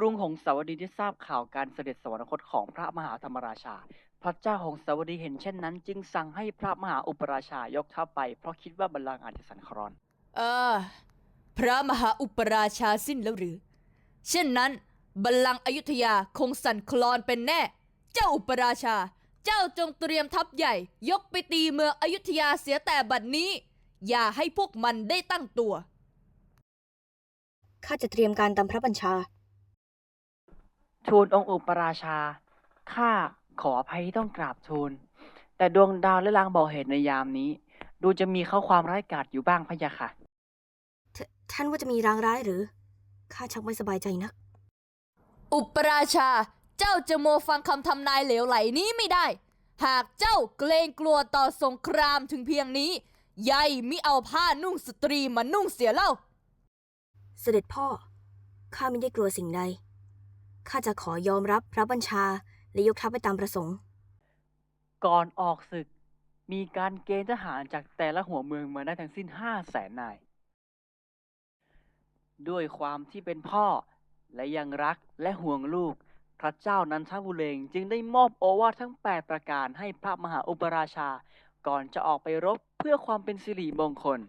รุงหงสาวดีได้ทราบข่าวการเสด็จสวรรคตของพระมหาธรรมราชา พระเจ้าหงสาวดีเห็นเช่นนั้น จึงสั่งให้พระมหาอุปราชายกทัพไป เพราะคิดว่าบัลลังก์อาจจะสั่นคลอน เออ พระมหาอุปราชาสิ้นแล้วหรือ เช่นนั้น บัลลังก์อยุธยาคงสั่นคลอนเป็นแน่ เจ้าอุปราชา เจ้าจงเตรียมทัพใหญ่ ยกไปตีเมืองอยุธยาเสียแต่บัดนี้ อย่าให้พวกมันได้ตั้งตัวข้าจะเตรียมการตามพระบัญชา ทูลองค์อุปราชา ข้าขออภัยที่ต้องกราบทูล แต่ดวงดาวและลางบอกเหตุในยามนี้ ดูจะมีข้อความร้ายกาจอยู่บ้างพะยะค่ะ ทท่านว่าจะมีรางร้ายหรือ ข้าชักไม่สบายใจนัก อุปราชา เจ้าจะโมวฟังคำทำนายเหลวไหลนี้ไม่ได้ หากเจ้าเกรงกลัวต่อสงครามถึงเพียงนี้ยายมิเอาผ้านุ่งสตรีมานุ่งเสียเล่า เสด็จพ่อ ข้าไม่ได้กลัวสิ่งใด ข้าจะขอยอมรับพระบัญชา และยกทัพไปตามประสงค์ ก่อนออกศึก มีการเกณฑ์ทหารจากแต่ละหัวเมืองมาได้ทั้งสิ้นห้าแสนนาย ด้วยความที่เป็นพ่อและยังรักและห่วงลูก พระเจ้านันทบุเรงจึงได้มอบโอวาททั้ง 8 ประการให้พระมหาอุปราชา ก่อนจะออกไปรบเพื่อความเป็นสิริมงคล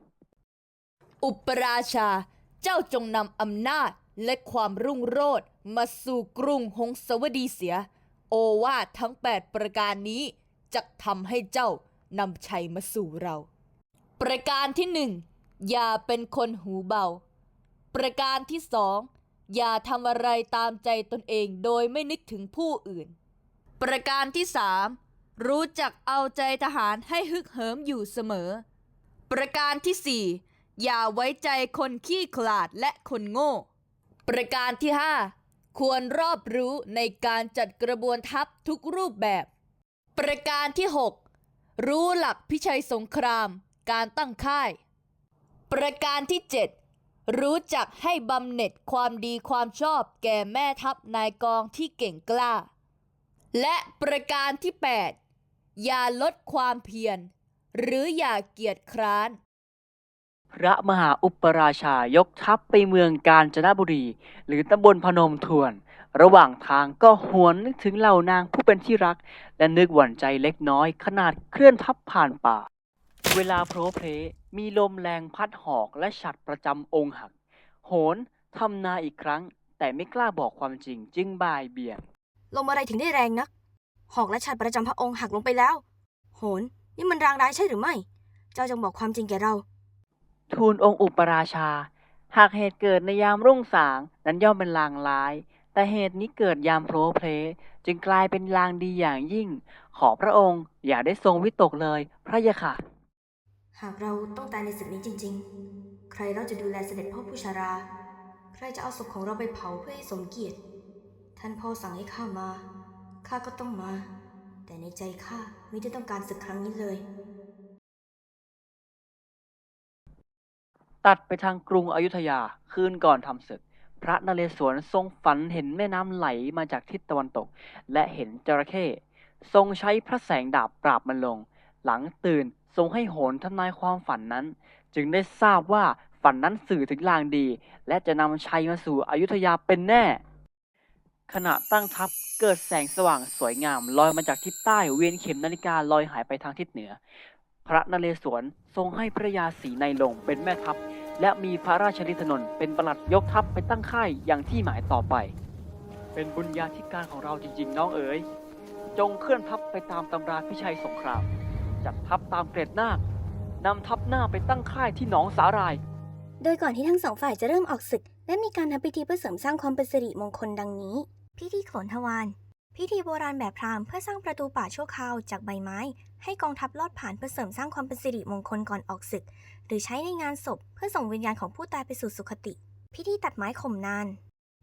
อุปราชา เจ้าจงนำอำนาจและความรุ่งโรจน์มาสู่กรุงหงสาวดีเสีย โอวาททั้ง 8 ประการนี้จะทำให้เจ้านำชัยมาสู่เรา ประการที่หนึ่งอย่าเป็นคนหูเบา ประการที่สองอย่าทำอะไรตามใจตนเองโดยไม่นึกถึงผู้อื่น ประการที่สามรู้จักเอาใจทหารให้ฮึกเหิมอยู่เสมอ ประการที่สี่อย่าไว้ใจคนขี้ขลาดและคนโง่ ประการที่ห้าควรรอบรู้ในการจัดกระบวนทัพทุกรูปแบบ ประการที่หกรู้หลักพิชัยสงคราม การตั้งค่าย ประการที่เจ็ดรู้จักให้บำเหน็จความดีความชอบแก่แม่ทัพนายกองที่เก่งกล้า และประการที่ 8 อย่าลดความเพียรหรืออย่าเกียจคร้าน พระมหาอุปราชายกทัพไปเมืองกาญจนบุรี หรือตำบลพนมทวน ระหว่างทางก็หวนนึกถึงเหล่านางผู้เป็นที่รัก และนึกหวั่นใจเล็กน้อยขนาดเคลื่อนทัพผ่านป่า เวลาโพรเพลมีลมแรงพัดหอกและฉัดประจำองค์หัก โหนทำนาอีกครั้ง แต่ไม่กล้าบอกความจริงจึงบ่ายเบี่ยง ลมอะไรถึงได้แรงนัก หอกและฉัดประจำพระองค์หักลงไปแล้ว โหน นี่มันรางร้ายใช่หรือไม่ เจ้าจงบอกความจริงแก่เรา ทูลองค์อุปราชา หากเหตุเกิดในยามรุ่งสางนั้นย่อมเป็นลางร้าย แต่เหตุนี้เกิดยามโพรเพลจึงกลายเป็นลางดีอย่างยิ่ง ขอพระองค์อย่าได้ทรงวิตกเลย พระยะค่ะ หากเราต้องตายในศึกนี้จริง ๆ ใครเราจะดูแลเสด็จพ่อผู้ชารา ใครจะเอาศพของเราไปเผาเพื่อให้สมเกียรติ ท่านพ่อสั่งให้ข้ามา ข้าก็ต้องมา แต่ในใจข้าไม่ได้ต้องการศึกครั้งนี้เลย ตัดไปทางกรุงอยุธยาคืนก่อนทำศึก พระนเรศวรทรงฝันเห็นแม่น้ำไหลมาจากทิศตะวันตก และเห็นจระเข้ทรงใช้พระแสงดาบปราบมันลง หลังตื่นทรงให้โหนทำนายความฝันนั้น จึงได้ทราบว่าฝันนั้นสื่อถึงลางดี และจะนำชัยมาสู่อยุธยาเป็นแน่ ขณะตั้งทัพเกิดแสงสว่างสวยงามลอยมาจากทิศใต้เวียนเข็มนาฬิกาลอยหายไปทางทิศเหนือ พระนเรศวรทรงให้พระยาศรีในลงเป็นแม่ทัพ และมีพระราชนิทนน์เป็นประหลัดยกทัพไปตั้งค่ายอย่างที่หมายต่อไป เป็นบุญญาธิการของเราจริงๆ น้องเอ๋ย จงเคลื่อนทัพไปตามตำราพิชัยสงคราม จัดทัพตามเกรดนาคนำทัพหน้าไปตั้งค่ายที่หนองสาหราย โดยก่อนที่ทั้งสองฝ่ายจะเริ่มออกศึก และมีการทำพิธีเพื่อเสริมสร้างความเป็นสิริมงคลดังนี้ พิธีโขนทวาร พิธีโบราณแบบพราหมณ์เพื่อสร้างประตูป่าชั่วคราวจากใบไม้ ให้กองทัพลอดผ่านเพื่อเสริมสร้างความเป็นสิริมงคลก่อนออกศึก หรือใช้ในงานศพเพื่อส่งวิญญาณของผู้ตายไปสู่สุคติ พิธีตัดไม้ข่มนาน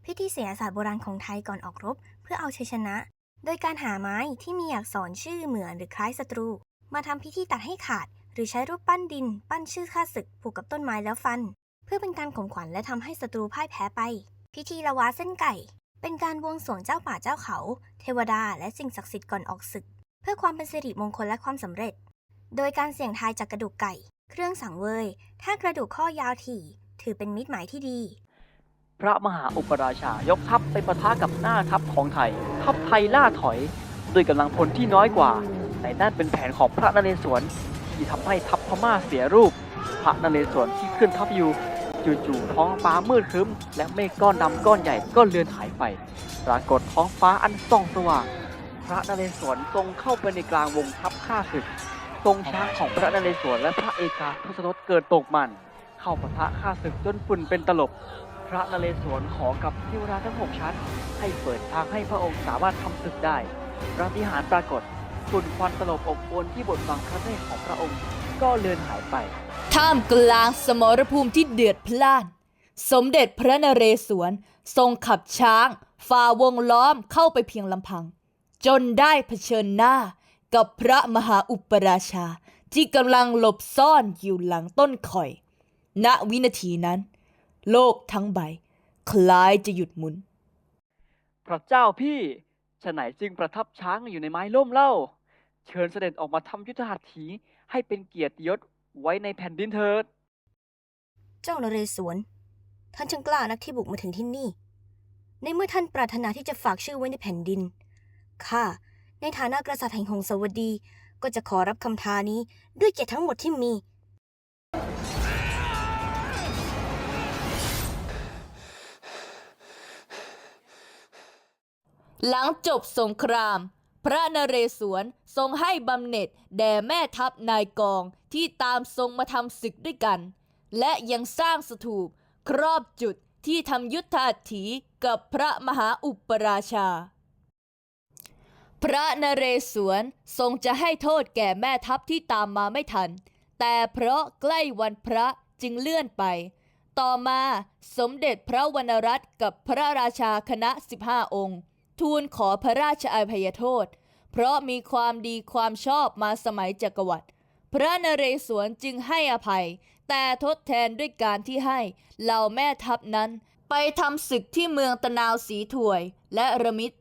พิธีเสียศาสตร์โบราณของไทยก่อนออกรบ เพื่อเอาชัยชนะ โดยการหาไม้ที่มีอักษรชื่อเหมือนหรือคล้ายศัตรู มาทำพิธีตัดให้ขาด หรือใช้รูปปั้นดิน ปั้นชื่อข้าศึกผูกกับต้นไม้แล้วฟัน เพื่อเป็นการข่มขวัญและทำให้ศัตรูพ่ายแพ้ไป พิธีละวะเส้นไก่ เป็นการบวงสรวงเจ้าป่าเจ้าเขา เทวดาและสิ่งศักดิ์สิทธิ์ก่อนออกศึก เพื่อความเป็นสิริมงคลและความสำเร็จ โดยการเสี่ยงทายจากกระดูกไก่ เครื่องสังเวย ถ้ากระดูกข้อยาวถี่ ถือเป็นมิตรหมายที่ดี พระมหาอุปราชายกทัพไปปะทะกับหน้าทัพของไทย ทัพไทยล่าถอยด้วยกำลังพลที่น้อยกว่าแต่นั่นเป็นแผนของพระนเรศวรที่ทำให้ทัพพม่าเสียรูป พระนเรศวรที่ขึ้นทัพอยู่ จู่ๆท้องฟ้ามืดครึ้ม และเมฆก้อนดำก้อนใหญ่ก็เลือนหายไป ปรากฏท้องฟ้าอันส่องสว่าง พระนเรศวรทรงเข้าไปในกลางวงทัพข้าศึก ทรงช้างของพระนเรศวรและพระเอกาทศรถเกิดตกมัน เข้าปะทะข้าศึกจนฝุ่นเป็นตลบ พระนเรศวรขอกับเทวดาทั้งหกชั้น ให้เปิดทางให้พระองค์สามารถทำศึกได้ปาฏิหาริย์ปรากฏฝุ่นควันตลบอบอวนที่บทบังพระเนตรของพระองค์ก็เลือนหายไป ท่ามกลางสมรภูมิที่เดือดพล่าน สมเด็จพระนเรศวรทรงขับช้าง ฝ่าวงล้อมเข้าไปเพียงลำพัง จนได้เผชิญหน้ากับพระมหาอุปราชาที่กำลังหลบซ่อนอยู่หลังต้นข่อย ณวินาทีนั้น โลกทั้งใบ คล้ายจะหยุดหมุน พระเจ้าพี่ฉะไหนจึงประทับช้างอยู่ในไม้ล่มเล่า เชิญเสด็จออกมาทำยุทธหัตถีให้เป็นเกียรติยศ ไว้ในแผ่นดินเถิด เจ้านเรศวร ท่านช่างกล้านักที่บุกมาถึงที่นี่ ในเมื่อท่านปรารถนาที่จะฝากชื่อไว้ในแผ่นดิน ข้า ในฐานะกษัตริย์แห่งหงสาวดี ก็จะขอรับคำท้านี้ด้วยเกียรติทั้งหมดที่มี หลังจบสงครามพ ระนเรศวรทรงให้บำเหน็จแด่แม่ทัพนายกองที่ตามทรงมาทำศึกด้วยกัน และยังสร้างสถูปครอบจุดที่ทำยุทธหัตถีกับพระมหาอุปราชา พระนเรศวรทรงจะให้โทษแก่แม่ทัพที่ตามมาไม่ทัน แต่เพราะใกล้วันพระจึงเลื่อนไป ต่อมาสมเด็จพระวรรณรัตน์กับพระราชาคณะ 15 องค์ ทูลขอพระราชอภัยโทษ เพราะมีความดีความชอบมาสมัยจักรวรรดิพระนเรศวรจึงให้อภัย แต่ทดแทนด้วยการที่ให้เหล่าแม่ทัพนั้น ไปทำศึกที่เมืองตะนาวสีถวย และระมิด